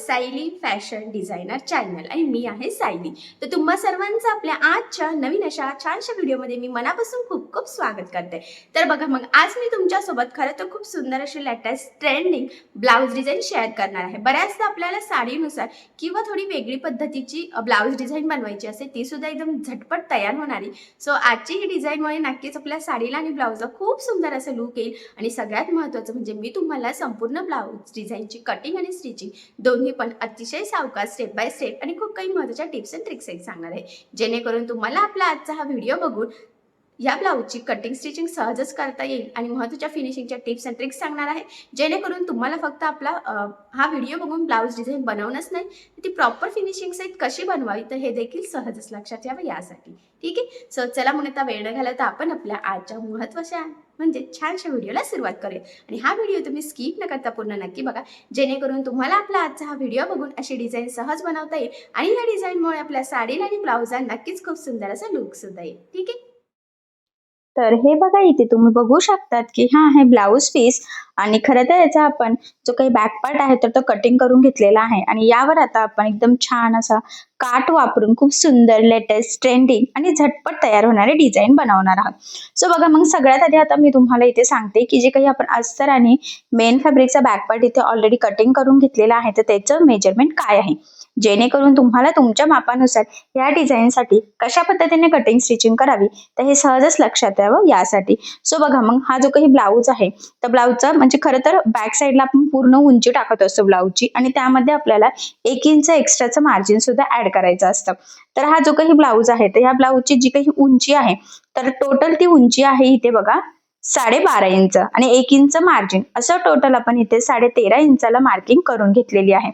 Sayali fashion designer channel आणि मी आहे सायली. तर तुम्हा सर्वांचं आपल्या आजच्या नवीन अशा छानशा व्हिडिओमध्ये मी मनापासून खूप खूप स्वागत करते. तर बघा मग आज मी तुमच्यासोबत खरं तर खूप सुंदर अशी latest trending blouse design share करणार आहे. बऱ्याचदा आपल्याला साडीनुसार किंवा थोडी वेगळी पद्धतीची ब्लाऊज डिझाईन बनवायची असते ती सुद्धा एकदम झटपट तयार होणारी. सो आजची ही डिझाईनमुळे नक्कीच आपल्या साडीला आणि ब्लाऊजला खूप सुंदर असं लुक येईल. आणि सगळ्यात महत्त्वाचं म्हणजे मी तुम्हाला संपूर्ण ब्लाऊज डिझाईनची कटिंग आणि स्टिचिंग दोन्ही पण अतिशय सावकाश स्टेप बाय स्टेप आणि खूप काही महत्त्वाच्या टिप्स अँड ट्रिक्स सांगणार आहे. जेणेकरून तुम्हाला आपला आजचा हा व्हिडिओ बघून या ब्लाऊजची कटिंग स्टिचिंग सहजच करता येईल. आणि महत्त्वाच्या फिनिशिंगच्या टिप्स अँड ट्रिक्स सांगणार आहे. जेणेकरून तुम्हाला फक्त आपला हा व्हिडिओ बघून ब्लाऊज डिझाईन बनवणंच नाही ती प्रॉपर फिनिशिंग सहित कशी बनवावी तर हे देखील सहजच लक्षात यावं यासाठी. ठीक आहे? सो चला म्हणून आता वेळ न घालवता आपण आपल्या आजच्या महत्त्वाच्या म्हणजे छानशा व्हिडिओला सुरुवात करूया. आणि हा व्हिडिओ तुम्ही स्किप न करता पूर्ण नक्की बघा. जेणेकरून तुम्हाला आपला आजचा हा व्हिडिओ बघून अशी डिझाईन सहज बनवता येईल. आणि या डिझाईनमुळे आपल्या साडीला आणि ब्लाऊजला नक्कीच खूप सुंदर असा लुक सुद्धा येईल. ठीक आहे? तर हे बघा इथे तुम्ही बघू शकतात की हा आहे ब्लाऊज पीस आणि खरं तर याचा आपण जो काही बॅक पार्ट आहे तर तो कटिंग करून घेतलेला आहे. आणि यावर आता आपण एकदम छान असा काट वापरून खूप सुंदर लेटेस्ट ट्रेंडिंग आणि झटपट तयार होणारे डिझाईन बनवणार आहोत. सो बघा मग सगळ्यात आधी आता मी तुम्हाला इथे सांगते की जे काही आपण अस्तर आणि मेन फॅब्रिकचा बॅक पार्ट इथे ऑलरेडी कटिंग करून घेतलेला आहे तर त्याचं मेजरमेंट काय आहे? जेणेकरून तुम्हाला तुमच्या मापानुसार या डिझाईनसाठी कशा पद्धतीने कटिंग स्टिचिंग करावी तर हे सहजच लक्षात यावं यासाठी. सो बघा मग हा जो काही ब्लाऊज आहे तर ब्लाऊजचा म्हणजे खरं तर बॅक साईडला आपण पूर्ण उंची टाकत असतो ब्लाऊजची आणि त्यामध्ये आपल्याला एक इंच एक्स्ट्राचं मार्जिन सुद्धा ऍड करायचं असतं. तर हा जो काही ब्लाऊज आहे तर ह्या ब्लाऊजची जी काही उंची आहे तर टोटल ती उंची आहे इथे बघा साडेबारा इंच आणि एक इंच मार्जिन असं टोटल आपण इथे साडे तेरा इंचाला मार्किंग करून घेतलेली आहे.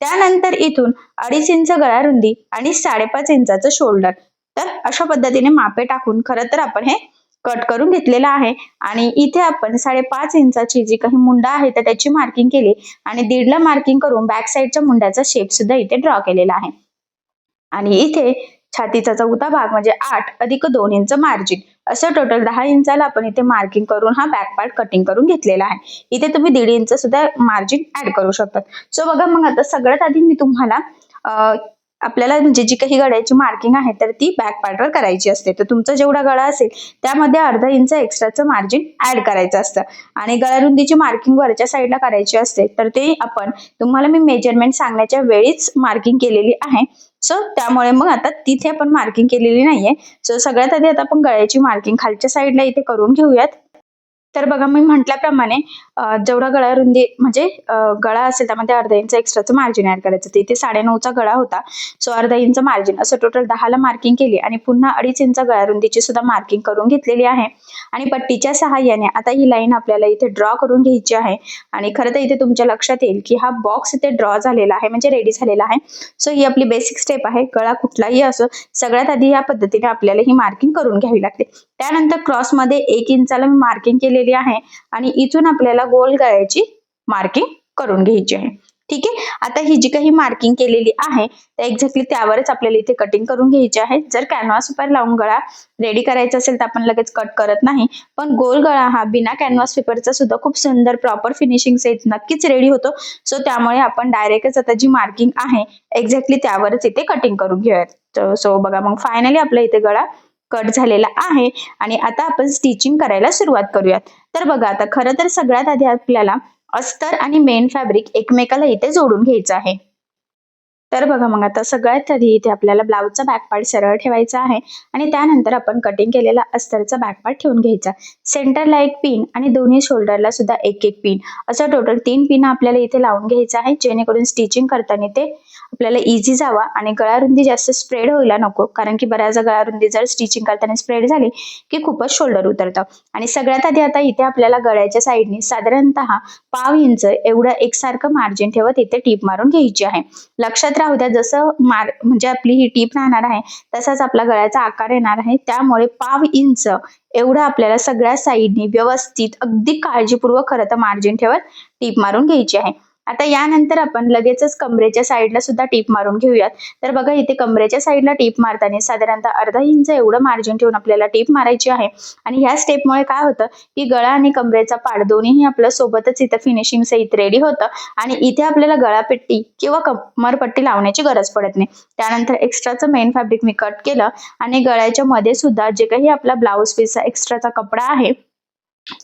त्यानंतर इथून अडीच इंच गळा रुंदी आणि साडेपाच इंचाचं शोल्डर. तर अशा पद्धतीने मापे टाकून खरं तर आपण हे कट करून घेतलेलं आहे. आणि इथे आपण साडेपाच इंचाची जी काही मुंडा आहे तर त्याची मार्किंग केली आणि दीडला मार्किंग करून बॅक साईडच्या मुंड्याचा शेप सुद्धा इथे ड्रॉ केलेला आहे. आणि इथे छातीचा चौथा भाग म्हणजे आठ अधिक दोन इंच मार्जिन. असं टोटल दहा इंचाला आपण इथे मार्किंग करून हा बॅक पार्ट कटिंग करून घेतलेला आहे. इथे तुम्ही दीड इंच सुद्धा मार्जिन ऍड करू शकतात. सो बघा मग आता सगळ्यात आधी मी तुम्हाला आपल्याला म्हणजे जी काही गळ्याची मार्किंग आहे तर ती बॅक पार्टवर करायची असते. तर तुमचा जेवढा गळा असेल त्यामध्ये अर्धा इंच एक्स्ट्राचं मार्जिन ऍड करायचं असतं. आणि गळा रुंदीची मार्किंग वरच्या साईडला करायची असते तर ते आपण तुम्हाला मी मेजरमेंट सांगण्याच्या वेळीच मार्किंग केलेली आहे. सो त्यामुळे मग आता तिथे आपण मार्किंग केलेली नाहीये. सो सगळ्यात आधी आता आपण गळ्याची मार्किंग खालच्या साईडला इथे करून घेऊयात. तर बघा मी म्हटल्याप्रमाणे जेवढा गळा रुंदी म्हणजे गळा असेल त्यामध्ये अर्धा इंच एक्स्ट्राचं मार्जिन ऍड करायचं. तिथे साडेनऊचा गळा होता सो अर्धा इंच मार्जिन असं टोटल दहाला मार्किंग केली आणि पुन्हा अडीच इंच गळा रुंदीची सुद्धा मार्किंग करून घेतलेली आहे. आणि पट्टीच्या सहाय्याने आता ही लाईन आपल्याला इथे ड्रॉ करून घ्यायची आहे. आणि खरं तर इथे तुमच्या लक्षात येईल की हा बॉक्स इथे ड्रॉ झालेला आहे म्हणजे रेडी झालेला आहे. सो ही आपली बेसिक स्टेप आहे. गळा कुठलाही असो सगळ्यात आधी या पद्धतीने आपल्याला ही मार्किंग करून घ्यावी लागते. त्यानंतर क्रॉसमध्ये एक इंचाला मी मार्किंग केलेली आहे आणि इथून आपल्याला गोल गळ्याची मार्किंग करून घ्यायची आहे. ठीक आहे? आता ही जी काही मार्किंग केलेली आहे तर एक्झॅक्टली त्यावरच आपल्याला इथे कटिंग करून घ्यायची आहे. जर कॅनव्हास पेपर लावून गळा रेडी करायचा असेल तर आपण लगेच कट करत नाही. पण गोल गळा हा बिना कॅनव्हास पेपरचा सुद्धा खूप सुंदर प्रॉपर फिनिशिंग सेट नक्कीच रेडी होतो. सो त्यामुळे आपण डायरेक्टच आता जी मार्किंग आहे एक्झॅक्टली त्यावरच इथे कटिंग करून घेऊयात. सो बघा मग फायनली आपल्या इथे गळा कट झालेला आहे आणि आता आपण स्टिचिंग करायला सुरुवात करूयात. तर बघा आता खरं तर सगळ्यात आधी आपल्याला अस्तर आणि मेन फॅब्रिक एकमेकाला इथे जोडून घ्यायचं आहे. तर बघा मग आता सगळ्यात आधी इथे आपल्याला ब्लाऊजचा बॅक पार्ट सरळ ठेवायचा आहे आणि त्यानंतर आपण कटिंग केलेला अस्तरचा बॅक पार्ट ठेवून घ्यायचा. सेंटरला एक पिन आणि दोन्ही शोल्डरला सुद्धा एक एक पिन असं टोटल तीन पिन आपल्याला इथे लावून घ्यायचं आहे जेणेकरून स्टिचिंग करताना ते आपल्याला इझी जावा आणि गळारुंदी जास्त स्प्रेड व्हायला नको. कारण की बऱ्याचदा गळारुंदी जर स्टिचिंग करताना स्प्रेड झाली की खूपच शोल्डर उतरतं. आणि सगळ्यात आधी आता इथे आपल्याला गळ्याच्या साईडने साधारणतः पाव इंच एवढं एकसारखं मार्जिन ठेवत इथे टीप मारून घ्यायची आहे. लक्षात काय द्या जसं मार म्हणजे आपली ही टीप राहणार आहे तसाच आपला गळ्याचा आकार येणार आहे. त्यामुळे पाव इंच एवढं आपल्याला सगळ्या साईडने व्यवस्थित अगदी काळजीपूर्वक खरं तर मार्जिन ठेवत टीप मारून घ्यायची आहे. आता यानंतर आपण लगेचच कमरेच्या साईडला सुद्धा टीप मारून घेऊयात. तर बघा इथे कमरेच्या साईडला टीप मारताना साधारणतः अर्धा इंच एवढं मार्जिन ठेवून आपल्याला टीप मारायची आहे. आणि ह्या स्टेपमुळे काय होतं की गळा आणि कमरेचा पाड दोन्हीही आपल्या सोबतच इथं फिनिशिंग सहित रेडी होतं. आणि इथे आपल्याला गळापट्टी किंवा कमरपट्टी लावण्याची गरज पडत नाही. त्यानंतर एक्स्ट्राचं मेन फॅब्रिक मी कट केलं. आणि गळ्याच्या मध्ये सुद्धा जे काही आपला ब्लाऊज पीसचा एक्स्ट्राचा कपडा आहे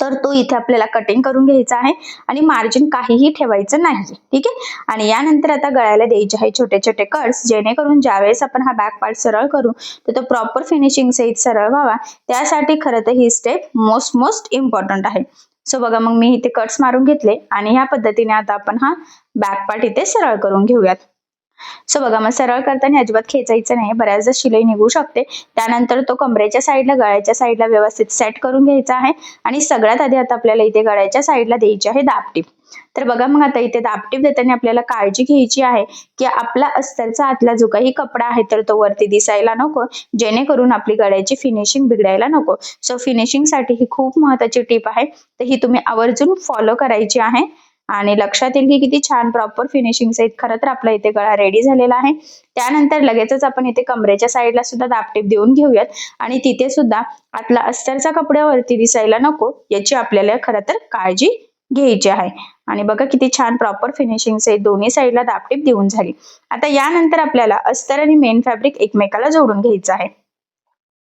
तर तो इथे आपल्याला कटिंग करून घ्यायचा आहे आणि मार्जिन काहीही ठेवायचं नाही ठीक आहे? आणि यानंतर आता गळ्याला द्यायचे आहे छोटे छोटे कट्स जेणेकरून ज्यावेळेस आपण हा बॅक पार्ट सरळ करू तर तो प्रॉपर फिनिशिंग सहित सरळ व्हावा. त्यासाठी खरं तर ही स्टेप मोस्ट मोस्ट इम्पॉर्टंट आहे. सो बघा मग मी इथे कट्स मारून घेतले आणि ह्या पद्धतीने आता आपण हा बॅक पार्ट इथे सरळ करून घेऊयात. सो बघा मग सरळ करताना अजिबात खेचायचं नाही. बऱ्याचदा शिलाई निघू शकते. त्यानंतर तो कमरेच्या साईडला गळ्याच्या साईडला व्यवस्थित सेट करून घ्यायचा आहे. आणि सगळ्यात आधी आता आपल्याला इथे गळ्याच्या साईडला द्यायची आहे दापटीप. तर बघा मग आता इथे दापटीप देताना आपल्याला काळजी घ्यायची आहे की आपला अस्तरचा आतला जो काही कपडा आहे तर तो वरती दिसायला नको. जेणेकरून आपली गळ्याची फिनिशिंग बिघडायला नको. सो फिनिशिंगसाठी ही खूप महत्वाची टीप आहे. तर ही तुम्ही आवर्जून फॉलो करायची आहे. आणि लक्षात येईल की किती छान प्रॉपर फिनिशिंग सहित खरं तर आपला इथे गळा रेडी झालेला आहे. त्यानंतर लगेचच आपण इथे कमरेच्या साईडला सुद्धा दापटीप देऊन घेऊयात. आणि तिथे सुद्धा आपला अस्तरचा कपड्यावरती दिसायला नको याची आपल्याला खरं तर काळजी घ्यायची आहे. आणि बघा किती छान प्रॉपर फिनिशिंग सहित दोन्ही साईडला दापटीप देऊन झाली. आता यानंतर आपल्याला अस्तर आणि मेन फॅब्रिक एकमेकाला जोडून घ्यायचं आहे.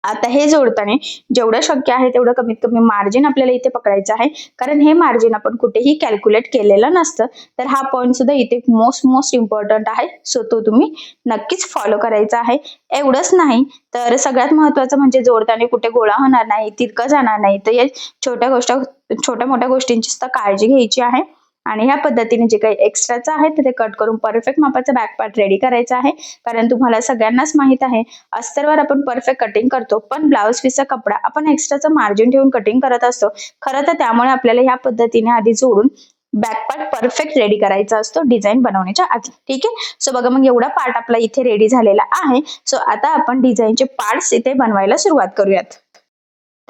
आता हे जोडताना जेवढं शक्य आहे तेवढं कमीत कमी मार्जिन आपल्याला इथे पकडायचं आहे. कारण हे मार्जिन आपण कुठेही कॅल्क्युलेट केलेलं नसतं. तर हा पॉईंट सुद्धा इथे मोस्ट मोस्ट इम्पॉर्टंट आहे. सो तो तुम्ही नक्कीच फॉलो करायचा आहे. एवढंच नाही तर सगळ्यात महत्वाचं म्हणजे जोडताना कुठे गोळा होणार नाही तितकं जाणार नाही. तर या छोट्या गोष्ट छोट्या मोठ्या गोष्टींची सुद्धा काळजी घ्यायची आहे. आणि ह्या पद्धतीने जे काही एक्स्ट्राचं आहे ते कट करून परफेक्ट मापाचा बॅक पार्ट रेडी करायचा आहे. कारण तुम्हाला सगळ्यांनाच माहीत आहे अस्तरवर आपण परफेक्ट कटिंग करतो पण ब्लाऊज पीसचा कपडा आपण एक्स्ट्राचं मार्जिन ठेवून कटिंग करत असतो. खरं तर त्यामुळे आपल्याला ह्या पद्धतीने आधी जोडून बॅक पार्ट परफेक्ट रेडी करायचा असतो डिझाईन बनवण्याच्या आधी. ठीक आहे? सो बघा मग एवढा पार्ट आपला इथे रेडी झालेला आहे. सो आता आपण डिझाईनचे पार्ट्स इथे बनवायला सुरुवात करूयात.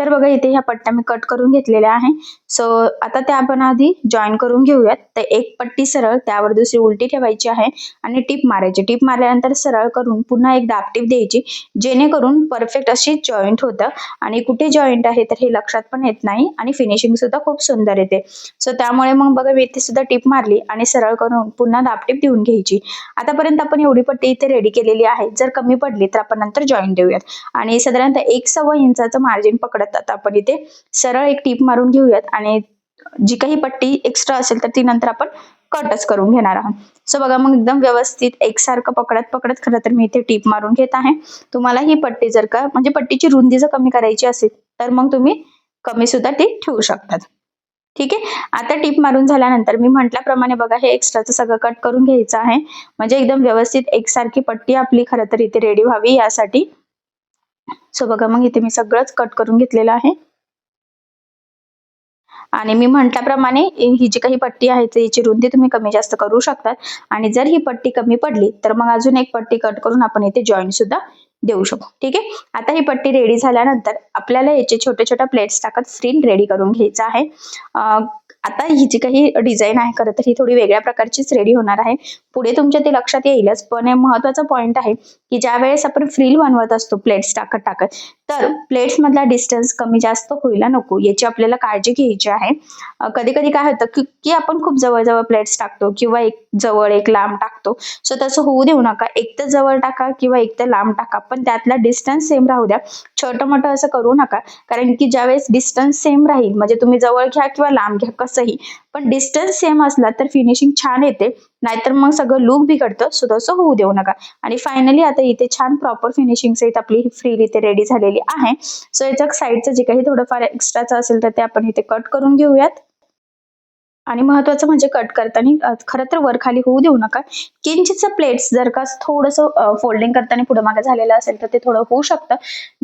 तर बघा इथे ह्या पट्ट्या मी कट करून घेतलेल्या आहे. सो आता त्या आपण आधी जॉईन करून घेऊयात. तर एक पट्टी सरळ त्यावर दुसरी उलटी ठेवायची आहे आणि टीप मारायची. टीप मारल्यानंतर सरळ करून पुन्हा एक दाब टीप द्यायची जेणेकरून परफेक्ट अशी जॉईंट होतं. आणि कुठे जॉईंट आहे तर हे लक्षात पण येत नाही आणि फिनिशिंग सुद्धा खूप सुंदर येते. सो त्यामुळे मग बघा मी इथे सुद्धा टीप मारली आणि सरळ करून पुन्हा दाबटीप देऊन घ्यायची. आतापर्यंत आपण एवढी पट्टी इथे रेडी केलेली आहे. जर कमी पडली तर आपण नंतर जॉईन देऊयात. आणि साधारणतः एक सव्वा इंचाचं मार्जिन पकडत आता आपण इथे सरळ एक टीप मारून घेऊयात आणि जी काही पट्टी एक्स्ट्रा असेल तर ती नंतर आपण कटच करून घेणार आहोत. सो बघा मग एकदम व्यवस्थित एकसारखं पकडत पकडत खरं तर मी इथे टीप मारून घेत आहे. तुम्हाला ही पट्टी जर का म्हणजे पट्टीची रुंदी जर कमी करायची असेल तर मग तुम्ही कमी सुद्धा ती ठेवू शकतात. ठीक आहे? आता टीप मारून झाल्यानंतर मी म्हटल्याप्रमाणे बघा हे एक्स्ट्राचं सगळं कट करून घ्यायचं आहे. म्हणजे एकदम व्यवस्थित एकसारखी पट्टी आपली खरं तर इथे रेडी व्हावी यासाठी. सो बघा मग इथे मी सगळंच कट करून घेतलेलं आहे. आणि मी म्हटल्याप्रमाणे ही जी काही पट्टी आहे याची रुंदी तुम्ही कमी जास्त करू शकतात. आणि जर ही पट्टी कमी पडली तर मग अजून एक पट्टी कट करून आपण इथे जॉईंट सुद्धा देऊ शकतो ठीक आहे? आता ही पट्टी रेडी झाल्यानंतर आपल्याला याचे छोटे छोटे प्लेट्स टाकत फ्रिल रेडी करून घ्यायचं आहे. आता ही जी काही डिझाईन आहे खरं तर ही थोडी वेगळ्या प्रकारचीच रेडी होणार आहे. पुढे तुमच्या ते लक्षात येईलच पण हे महत्त्वाचा पॉईंट आहे की ज्या वेळेस आपण फ्रील बनवत असतो प्लेट्स टाकत टाकत तर प्लेट्स मधला डिस्टन्स कमी जास्त व्हायला नको याची आपल्याला काळजी घ्यायची आहे. कधी कधी काय होतं की की आपण खूप जवळजवळ प्लेट्स टाकतो किंवा एक जवळ एक लांब टाकतो. सो तसं होऊ देऊ नका. एक तर जवळ टाका किंवा एक तर लांब टाका पण त्यातला डिस्टन्स सेम राहू द्या. छोटं मोठं असं करू नका कारण की ज्यावेळेस डिस्टन्स सेम राहील म्हणजे तुम्ही जवळ घ्या किंवा लांब घ्या असंही. पण डिस्टन्स सेम असला तर फिनिशिंग छान येते. नाहीतर मग सगळं लुक बिघडतं. सो तसं होऊ देऊ नका. आणि फायनली आता इथे छान प्रॉपर फिनिशिंग सहित आपली फ्रील इथे रेडी झालेली आहे. सो याच्या साईडचं जे काही थोडंफार एक्स्ट्राचं असेल तर ते आपण इथे कट करून घेऊयात. आणि महत्वाचं म्हणजे कट करताना खरं तर वर खाली होऊ देऊ नका. किंचितचं प्लेट्स जर का थोडंसं फोल्डिंग करताना पुढे मागे झालेलं असेल तर ते थोडं होऊ शकतं.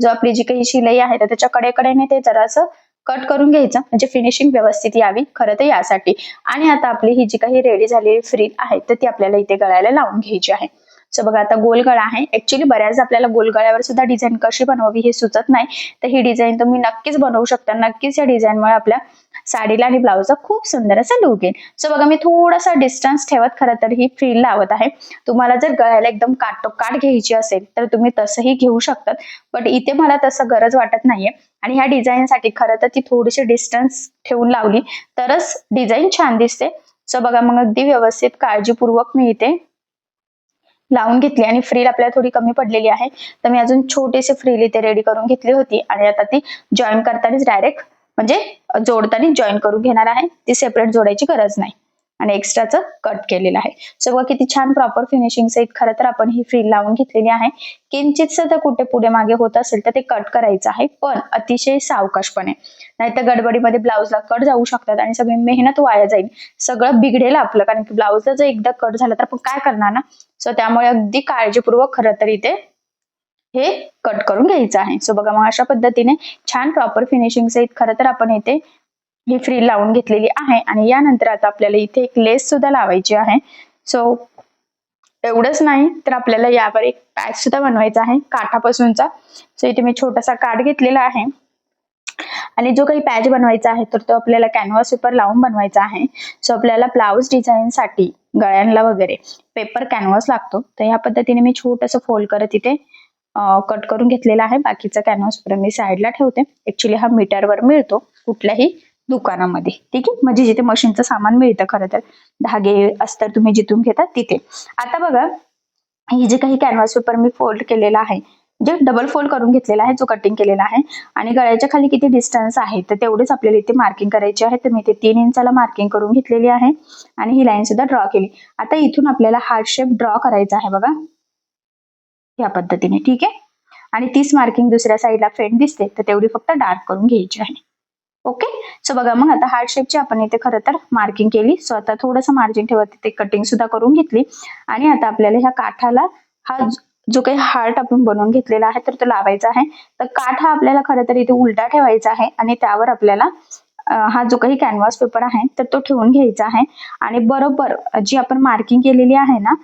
जो आपली जी काही शिलाई आहे तर त्याच्या कडेकडेने ते जरासं कट करून घ्यायचं म्हणजे फिनिशिंग व्यवस्थित यावी खरं तर यासाठी. आणि आता आपली ही जी काही रेडी झालेली फ्रील आहे तर ती आपल्याला इथे गळायला लावून घ्यायची आहे. सो बघा आता गोल गळा आहे. ऍक्च्युली बऱ्याच आपल्याला गोल गळ्यावर सुद्धा डिझाईन कशी बनवावी हे सुचत नाही. तर ही डिझाईन तुम्ही नक्कीच बनवू शकता. नक्कीच या डिझाईनमुळे आपल्या साडीला आणि ब्लाऊजला खूप सुंदर असा लुक येईल. सो बघा मी थोडासा डिस्टन्स ठेवत खरं तर ही फ्रील लावत आहे. तुम्हाला जर गळ्याला एकदम काटोकाट घ्यायची असेल तर तुम्ही तसंही घेऊ शकतात. बट इथे मला तसं गरज वाटत नाहीये. आणि ह्या डिझाईनसाठी खरं तर ती थोडीशी डिस्टन्स ठेवून लावली. तरच डिझाईन छान दिसते. सो बघा मग अगदी व्यवस्थित काळजीपूर्वक मी इथे लावून घेतली आणि फ्रील आपल्याला थोडी कमी पडलेली आहे. तर मी अजून छोटीशी फ्रील इथे रेडी करून घेतली होती आणि आता ती जॉईन करतानाच डायरेक्ट म्हणजे जोडताना जॉईन करून घेणार आहे. ती सेपरेट जोडायची गरज नाही. आणि एक्स्ट्राचं कट केलेलं आहे. सो बघा किती छान प्रॉपर फिनिशिंग सहित खरं तर आपण ही फ्री लावून घेतलेली आहे. किंचितच तर कुठे पुढे मागे होत असेल तर ते कट करायचं आहे पण अतिशय सावकाशपणे. नाहीतर गडबडीमध्ये ब्लाऊजला कट जाऊ शकतात आणि सगळी मेहनत वाया जाईल. सगळं बिघडेल आपलं कारण की ब्लाऊजला जर एकदा कट झालं तर आपण काय करणार ना? सो त्यामुळे अगदी काळजीपूर्वक खरं तर इथे हे कट करून घ्यायचं आहे. सो बघा मग अशा पद्धतीने छान प्रॉपर फिनिशिंग सहित खरं तर आपण इथे ही फ्री लावून घेतलेली आहे आणि यानंतर आता आपल्याला इथे एक लेस सुद्धा लावायची आहे. सो एवढंच नाही तर आपल्याला यावर एक पॅच सुद्धा बनवायचा आहे काठापासूनचा. सो इथे मी छोटासा काठ घेतलेला आहे. आणि जो काही पॅच बनवायचा आहे तर तो आपल्याला कॅनव्हास पेपर लावून बनवायचा आहे. सो आपल्याला ब्लाऊज डिझाईनसाठी गळ्यांना वगैरे पेपर कॅनव्हास लागतो. तर ह्या पद्धतीने मी छोटस फोल्ड करत इथे कट करून घेतलेला आहे. बाकीचा कॅनव्हास पेपर मी साईडला ठेवते. ऍक्च्युली हा मीटरवर मिळतो कुठल्याही दुकानामध्ये. ठीक आहे? म्हणजे जिथे मशीनचं सामान मिळतं खरं तर. धागे अस्तर तुम्ही जिथून घेतात तिथे. आता बघा हे जे काही कॅनव्हास पेपर मी फोल्ड केलेला आहे जे डबल फोल्ड करून घेतलेला आहे जो कटिंग केलेला आहे आणि गळ्याच्या खाली किती डिस्टन्स आहे तर तेवढेच आपल्याला इथे मार्किंग करायची आहे. तर मी इथे तीन इंचाला मार्किंग करून घेतलेली आहे आणि ही लाईन सुद्धा ड्रॉ केली. आता इथून आपल्याला हार्ट शेप ड्रॉ करायचा आहे बघा. या पद्धतीने. ठीक आहे? आणि तीच मार्किंग दुसऱ्या साईडला फेंट दिसते तर तेवढी फक्त डार्क करून घ्यायची आहे. ओके सो बघा मग आता हार्ट शेपची आपण इथे खरं तर मार्किंग केली. सो आता थोडंसं मार्जिन ठेवत तिथे कटिंग सुद्धा करून घेतली. आणि आता आपल्याला ह्या काठाला हा जो काही हार्ट आपण बनवून घेतलेला आहे तर तो लावायचा आहे. तर काठ हा आपल्याला खरं तर इथे उलटा ठेवायचा आहे आणि त्यावर आपल्याला हा जो काही कॅनव्हास पेपर आहे तर तो ठेवून घ्यायचा आहे. आणि बरोबर जी आपण मार्किंग केलेली आहे ना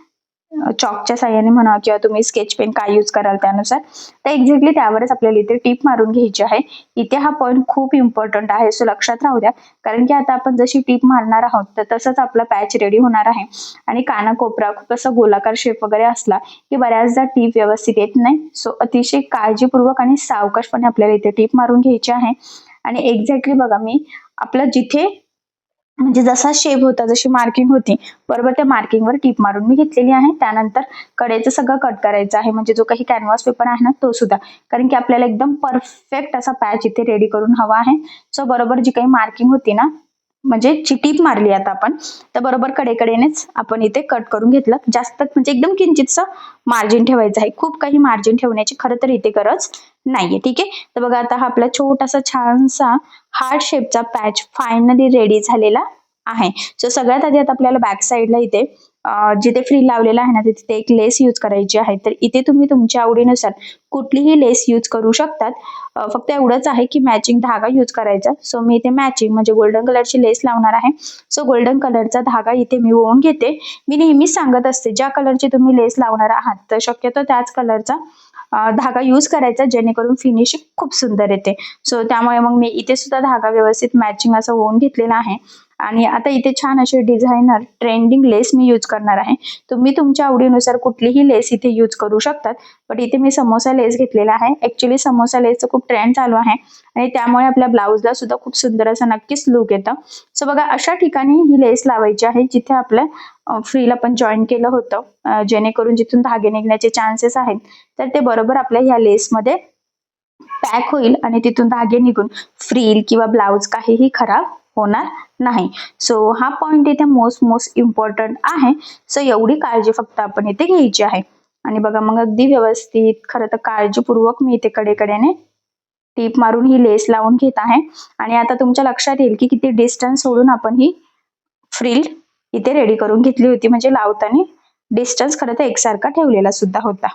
चॉकच्या साह्याने म्हणा किंवा तुम्ही स्केच पेन काय यूज कराल त्यानुसार तर एक्झॅक्टली त्यावरच आपल्याला इथे टीप मारून घ्यायची आहे. इथे हा पॉईंट खूप इम्पॉर्टंट आहे सो लक्षात राहू द्या. कारण की आता आपण जशी टीप मारणार आहोत तर तसंच आपला पॅच रेडी होणार आहे. आणि कानाकोपरा खूप असा गोलाकार शेप वगैरे असला की बऱ्याचदा टीप व्यवस्थित येत नाही. सो अतिशय काळजीपूर्वक आणि सावकाशपणे आपल्याला इथे टीप मारून घ्यायची आहे. आणि एक्झॅक्टली बघा मी आपलं जिथे म्हणजे जसा शेप होता जशी मार्किंग होती बरोबर त्या मार्किंगवर टीप मारून मी घेतलेली आहे. त्यानंतर कडेचं सगळं कट करायचं आहे. म्हणजे जो काही कॅनव्हास पेपर आहे ना तो सुद्धा. कारण की आपल्याला एकदम परफेक्ट असा पॅच इथे रेडी करून हवा आहे. सो बरोबर जी काही मार्किंग होती ना म्हणजे चिटीप मारली आता आपण तर बरोबर कडेकडेनेच आपण इथे कट करून घेतलं. जास्त म्हणजे एकदम किंचितचं मार्जिन ठेवायचं आहे. खूप काही मार्जिन ठेवण्याची खरं तर इथे गरज नाहीये. ठीक आहे? तर बघा आता हा आपला छोटासा छानसा हार्ड शेपचा पॅच फायनली रेडी झालेला आहे. सो सगळ्यात आधी आता आपल्याला बॅक साईडला इथे जिथे फ्री लावलेला आहे ना तिथे एक लेस यूज करायची आहे. तर इथे तुम्ही तुमच्या आवडीनुसार कुठलीही लेस यूज करू शकतात. फक्त एवढंच आहे की मॅचिंग धागा यूज करायचा. सो मी इथे मॅचिंग म्हणजे गोल्डन कलरची लेस लावणार आहे. सो गोल्डन कलरचा धागा इथे मी ओवून घेते. मी नेहमीच सांगत असते ज्या कलरची तुम्ही लेस लावणार आहात तर शक्यतो त्याच कलरचा धागा यूज करायचा जेणेकरून फिनिशिंग खूप सुंदर येते. सो त्यामुळे मग मी इथे सुद्धा धागा व्यवस्थित मॅचिंग असं होऊन घेतलेला आहे. आणि आता इथे छान असे डिझायनर ट्रेंडिंग लेस मी यूज करणार आहे. तुम्ही तुमच्या आवडीनुसार कुठलीही लेस इथे यूज करू शकतात. बट इथे मी समोसा लेस घेतलेला आहे. ऍक्च्युली समोसा लेसचं खूप ट्रेंड चालू आहे. आणि त्यामुळे आपल्या ब्लाऊजला सुद्धा खूप सुंदर असं नक्कीच लुक येतं. सो बघा अशा ठिकाणी ही लेस लावायची आहे जिथे आपल्या फ्रीला पण जॉईन केलं होतं. जेणेकरून जिथून धागे निघण्याचे चान्सेस आहेत. तर ते बरोबर आपल्या ह्या लेसमध्ये पॅक होईल आणि तिथून धागे निघून फ्रील किंवा ब्लाऊज काहीही खराब होणार नाही. सो हा पॉइंट इथे मोस्ट मोस्ट इम्पॉर्टंट आहे. सो एवढी काळजी फक्त आपण इथे घ्यायची आहे. आणि बघा मग अगदी व्यवस्थित खरं तर काळजीपूर्वक मी इथे कडेकडेने टीप मारून ही लेस लावून घेत आहे. आणि आता तुमच्या लक्षात येईल की किती डिस्टन्स सोडून आपण ही फ्रिल इथे रेडी करून घेतली होती. म्हणजे लावताना डिस्टन्स खरं तर एकसारखा ठेवलेला सुद्धा होता.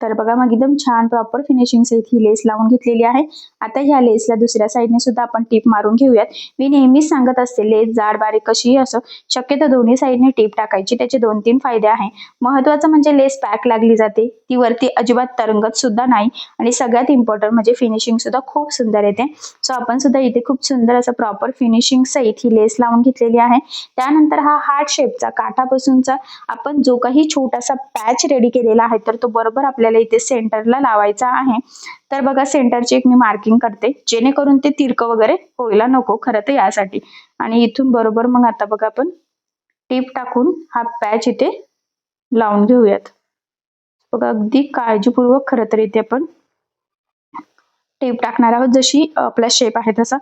तर बघा मग एकदम छान प्रॉपर फिनिशिंग सहित ही लेस लावून घेतलेली आहे. आता ह्या लेसला दुसऱ्या साईडने सुद्धा आपण टीप मारून घेऊयात. मी नेहमीच सांगत असते लेस जाड बारीक कशीही असो शक्यतो दोन्ही साईडने टीप टाकायची त्याचे दोन तीन फायदे आहे. महत्वाचं म्हणजे लेस पॅक लागली जाते ती वरती अजिबात तरंगत सुद्धा नाही आणि सगळ्यात इम्पॉर्टंट म्हणजे फिनिशिंग सुद्धा खूप सुंदर येते. सो आपण सुद्धा इथे खूप सुंदर असं प्रॉपर फिनिशिंग सहित ही लेस लावून घेतलेली आहे. त्यानंतर हा हार्ट शेपचा काठापासूनचा आपण जो काही छोटासा पॅच रेडी केलेला आहे तर तो बरोबर आपल्याला इथे सेंटरला लावायचा आहे. तर बघा सेंटरची एक मी मार्किंग करते. जेणेकरून ते तिरकं वगैरे व्हायला नको खरं तर यासाठी. आणि इथून बरोबर मग आता बघा आपण टीप टाकून हा पॅच इथे लावून घेऊयात. बघा अगदी काळजीपूर्वक खरं तर इथे आपण टेप टाकणार आहोत. जशी आपला शेप आहे तसा.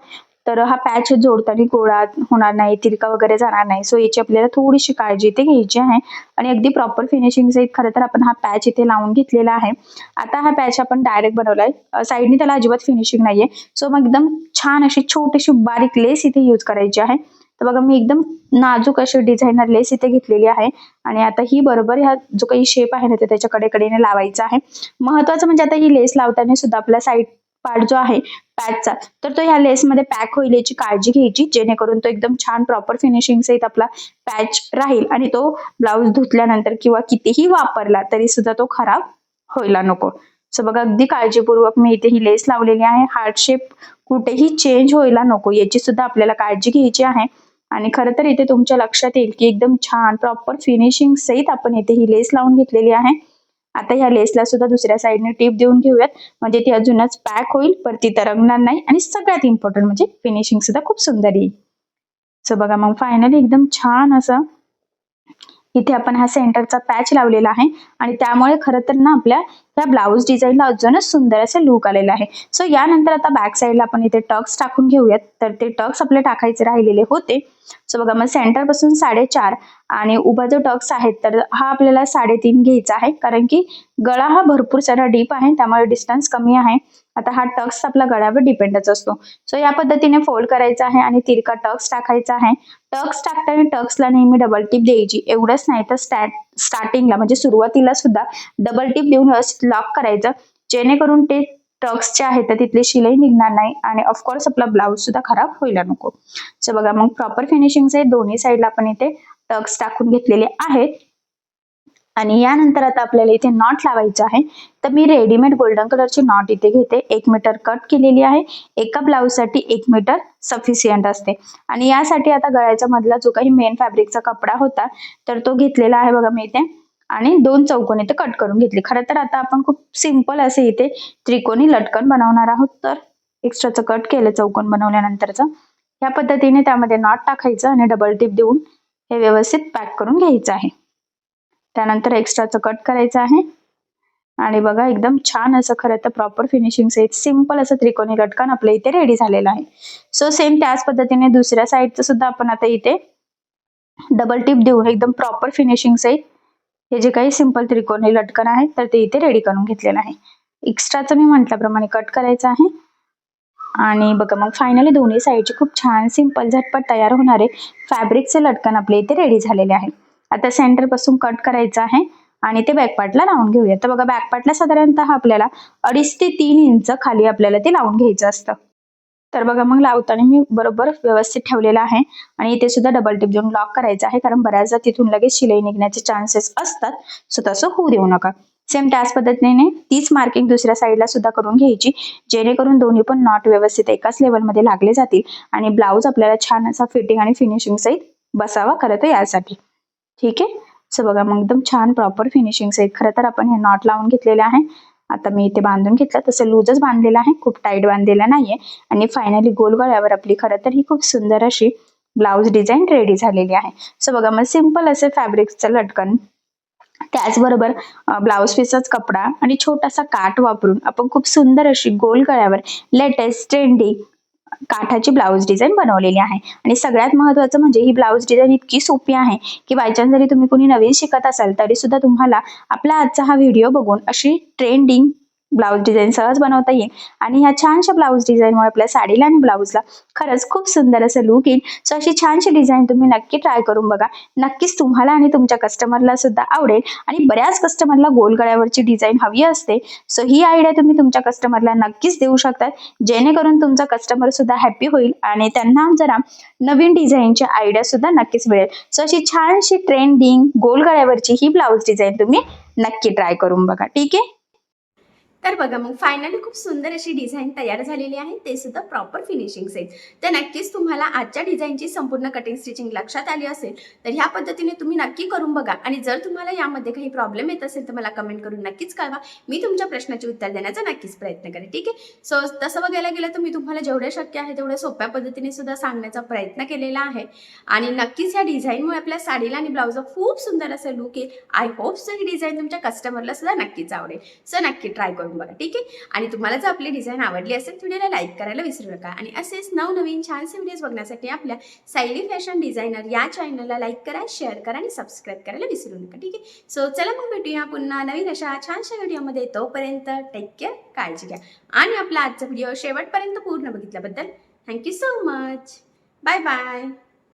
तर हा पॅच जोडताना गोळा होणार नाही तिरका वगैरे जाणार नाही. सो याची आपल्याला थोडीशी काळजी इथे घ्यायची आहे. आणि अगदी प्रॉपर फिनिशिंग सहित खरं तर आपण हा पॅच इथे लावून घेतलेला आहे. आता हा पॅच आपण डायरेक्ट बनवलाय. साईडने त्याला अजिबात फिनिशिंग नाहीये. सो मग एकदम छान अशी छोटीशी बारीक लेस इथे यूज करायची आहे. तर बघा मी एकदम नाजूक अशी डिझायनर लेस इथे घेतलेली आहे. आणि आता ही बरोबर ह्या जो काही शेप आहे ना ते त्याच्या कडेकडेने लावायचा आहे. महत्वाचं म्हणजे आता ही लेस लावताना सुद्धा आपल्या साईड पार्ट जो आहे पॅकचा तर तो ह्या लेसमध्ये पॅक होईल याची काळजी घ्यायची जेणेकरून तो एकदम छान प्रॉपर फिनिशिंग सहित आपला पॅच राहील आणि तो ब्लाऊज धुतल्यानंतर किंवा कितीही वापरला तरी सुद्धा तो खराब व्हायला नको. सो बघा अगदी काळजीपूर्वक मी इथे ही लेस लावलेली आहे. हार्ट शेप कुठेही चेंज व्हायला नको. याची सुद्धा आपल्याला काळजी घ्यायची आहे. आणि खरं तर इथे तुमच्या लक्षात येईल की एकदम छान प्रॉपर फिनिशिंग सहित आपण इथे ही लेस लावून घेतलेली आहे. आता ह्या लेसला सुद्धा दुसऱ्या साईडने टीप देऊन घेऊयात. म्हणजे ती अजूनच पॅक होईल परती तरंगणार नाही. आणि सगळ्यात इम्पॉर्टंट म्हणजे फिनिशिंग सुद्धा खूप सुंदर येईल. सो बघा मग फायनली एकदम छान असं इथे आपण हा सेंटरचा पॅच लावलेला आहे. आणि त्यामुळे खरं तर ना आपल्या ह्या ब्लाऊज डिझाईनला अजूनच सुंदर असं लुक आलेला आहे. सो यानंतर आता बॅक साईडला आपण इथे टक्स टाकून घेऊयात. तर ते टक्स आपले टाकायचे राहिलेले होते. सो बघा मग सेंटरपासून साडेचार आणि उभा जो टक्स आहे तर हा आपल्याला साडेतीन घ्यायचा आहे. कारण की गळा हा भरपूर सारा डीप आहे. त्यामुळे डिस्टन्स कमी आहे. आता हा टक्स आपला गळ्यावर डिपेंडच असतो. सो या पद्धतीने फोल्ड करायचा आहे आणि तिरका टक्स टाकायचा आहे. टक्स टाकताना टक्सला नेहमी डबल टिप द्यायची. एवढंच नाही तर स्टॅट स्टार्टिंगला म्हणजे सुरुवातीला सुद्धा डबल टिप देऊन लॉक करायचं. जेणेकरून ते टक्स जे आहेत तर तिथली शिलाई निघणार नाही आणि ऑफकोर्स आपला ब्लाऊज सुद्धा खराब व्हायला नको. सो बघा मग प्रॉपर फिनिशिंगचे दोन्ही साईडला आपण इथे टक्स टाकून घेतलेले आहेत. आणि यानंतर आता आपल्याला इथे नॉट लावायचं आहे. तर मी रेडीमेड गोल्डन कलरची नॉट इथे घेते. एक मीटर कट केलेली आहे. एका ब्लाऊजसाठी एक मीटर सफिशियंट असते. आणि यासाठी आता गळ्याच्या मधला जो काही मेन फॅब्रिकचा कपडा होता तर तो घेतलेला आहे बघा मी इथे. आणि दोन चौकोन इथे कट करून घेतले. खरं तर आता आपण खूप सिंपल असे इथे त्रिकोणी लटकन बनवणार आहोत. तर एक्स्ट्राचं कट केलं चौकोन बनवल्यानंतरचं. ह्या पद्धतीने त्यामध्ये नॉट टाकायचं आणि डबल टिप देऊन हे व्यवस्थित पॅक करून घ्यायचं आहे. त्यानंतर एक्स्ट्राचं कट करायचं आहे. आणि बघा एकदम छान असं खरं तर प्रॉपर फिनिशिंग सहित सिंपल असं त्रिकोणी लटकन आपल्या इथे रेडी झालेलं आहे. सो सेम त्याच पद्धतीने दुसऱ्या साईडचं सुद्धा आपण आता इथे डबल टिप देऊन एकदम प्रॉपर फिनिशिंग सहित हे जे काही सिंपल त्रिकोणी लटकन आहे तर ते इथे रेडी करून घेतलेलं आहे. एक्स्ट्राचं मी म्हटल्याप्रमाणे कट करायचं आहे. आणि बघा मग फायनली दोन्ही साईडचे खूप छान सिंपल झटपट तयार होणारे फॅब्रिकचे लटकन आपले इथे रेडी झालेले आहे. आता सेंटरपासून कट करायचं आहे. आणि ते बॅकपार्टला लावून घेऊया. तर बघा बॅकपार्टला साधारणतः आपल्याला अडीच ते तीन इंच खाली आपल्याला ते लावून घ्यायचं असतं. तर बघा मग लावताना मी बरोबर व्यवस्थित ठेवलेलं आहे. आणि इथे सुद्धा डबल टिप देऊन लॉक करायचं आहे. कारण बऱ्याचदा तिथून लगेच शिलाई निघण्याचे चान्सेस असतात. सो तसं होऊ देऊ नका. सेम त्याच पद्धतीने तीच मार्किंग दुसऱ्या साईडला सुद्धा करून घ्यायची. जेणेकरून दोन्ही पण नॉट व्यवस्थित एकाच लेवलमध्ये लागले जातील. आणि ब्लाऊज आपल्याला छान असा फिटिंग आणि फिनिशिंग सहित बसावा खरं तर यासाठी. ठीक आहे? सो बघा मग एकदम छान प्रॉपर फिनिशिंग सहित खरं तर आपण हे नॉट लावून घेतलेले आहे. आता मी इथे बांधून घेतलं. तसं लूजच बांधलेलं आहे. खूप टाईट बांधलेलं नाहीये. आणि फायनली गोल गळ्यावर आपली खरं तर ही खूप सुंदर अशी ब्लाऊज डिझाईन रेडी झालेली आहे. सो बघा मग सिंपल असे फॅब्रिकचं लटकन. त्याचबरोबर ब्लाऊज पीसच कपडा आणि छोटासा काठ वापरून आपण खूप सुंदर अशी गोल गळ्यावर लेटेस्ट ट्रेंडी काठाची ब्लाऊज डिझाईन बनवलेली आहे. आणि सगळ्यात महत्त्वाचं म्हणजे ही ब्लाऊज डिझाईन इतकी सोपी आहे की बायचान्स जरी तुम्ही कोणी नवीन शिकत असाल तरी सुद्धा तुम्हाला आपला आजचा हा व्हिडिओ बघून अशी ट्रेंडिंग ब्लाऊज डिझाईन सहज बनवता येईल. आणि ह्या छानशा ब्लाऊज डिझाईनमुळे आपल्या साडीला आणि ब्लाऊजला खरंच खूप सुंदर असं लुक येईल. सो अशी छानशी डिझाईन तुम्ही नक्की ट्राय करून बघा. नक्कीच तुम्हाला आणि तुमच्या कस्टमरला सुद्धा आवडेल. आणि बऱ्याच कस्टमरला गोल गळ्यावरची डिझाईन हवी असते. सो ही आयडिया तुम्ही तुमच्या कस्टमरला नक्कीच देऊ शकता. जेणेकरून तुमचा कस्टमर सुद्धा हॅपी होईल आणि त्यांना जरा नवीन डिझाईनची आयडिया सुद्धा नक्कीच मिळेल. सो अशी छानशी ट्रेंडिंग गोल गळ्यावरची ही ब्लाऊज डिझाईन तुम्ही नक्की ट्राय करून बघा. ठीक आहे? तर बघा मग फायनली खूप सुंदर अशी डिझाईन तयार झालेली आहे. ते सुद्धा प्रॉपर फिनिशिंग आहेत तर नक्कीच तुम्हाला आजच्या डिझाईनची संपूर्ण कटिंग स्टिचिंग लक्षात आली असेल तर ह्या पद्धतीने तुम्ही नक्की करून बघा. आणि जर तुम्हाला यामध्ये काही प्रॉब्लेम येत असेल तर मला कमेंट करून नक्कीच कळवा. मी तुमच्या प्रश्नाचे उत्तर देण्याचा नक्कीच प्रयत्न करेन ठीक आहे? सो तसं बघायला गेलं तर मी तुम्हाला जेवढे शक्य आहे तेवढ्या सोप्या पद्धतीने सुद्धा सांगण्याचा प्रयत्न केलेला आहे. आणि नक्कीच ह्या डिझाईनमुळे आपल्या साडीला आणि ब्लाऊजला खूप सुंदर असं लुक येईल. आय होप सो ही डिझाईन तुमच्या कस्टमरला सुद्धा नक्कीच आवडेल. सो नक्की ट्राय करू करून बघा ठीक आहे? आणि तुम्हाला जर आपली डिझाईन आवडली असेल व्हिडिओला लाईक करायला विसरू नका. आणि असेच नवनवीन छानसे व्हिडिओज बघण्यासाठी आपल्या सायली फॅशन डिझायनर या चॅनलला लाईक करा शेअर करा आणि सबस्क्राईब करायला विसरू नका ठीक आहे? सो चला मग भेटूया पुन्हा नवीन अशा छानशा व्हिडिओमध्ये तोपर्यंत टेक केअर काळजी घ्या. आणि आपला आजचा व्हिडिओ शेवटपर्यंत पूर्ण बघितल्याबद्दल thank you so much bye bye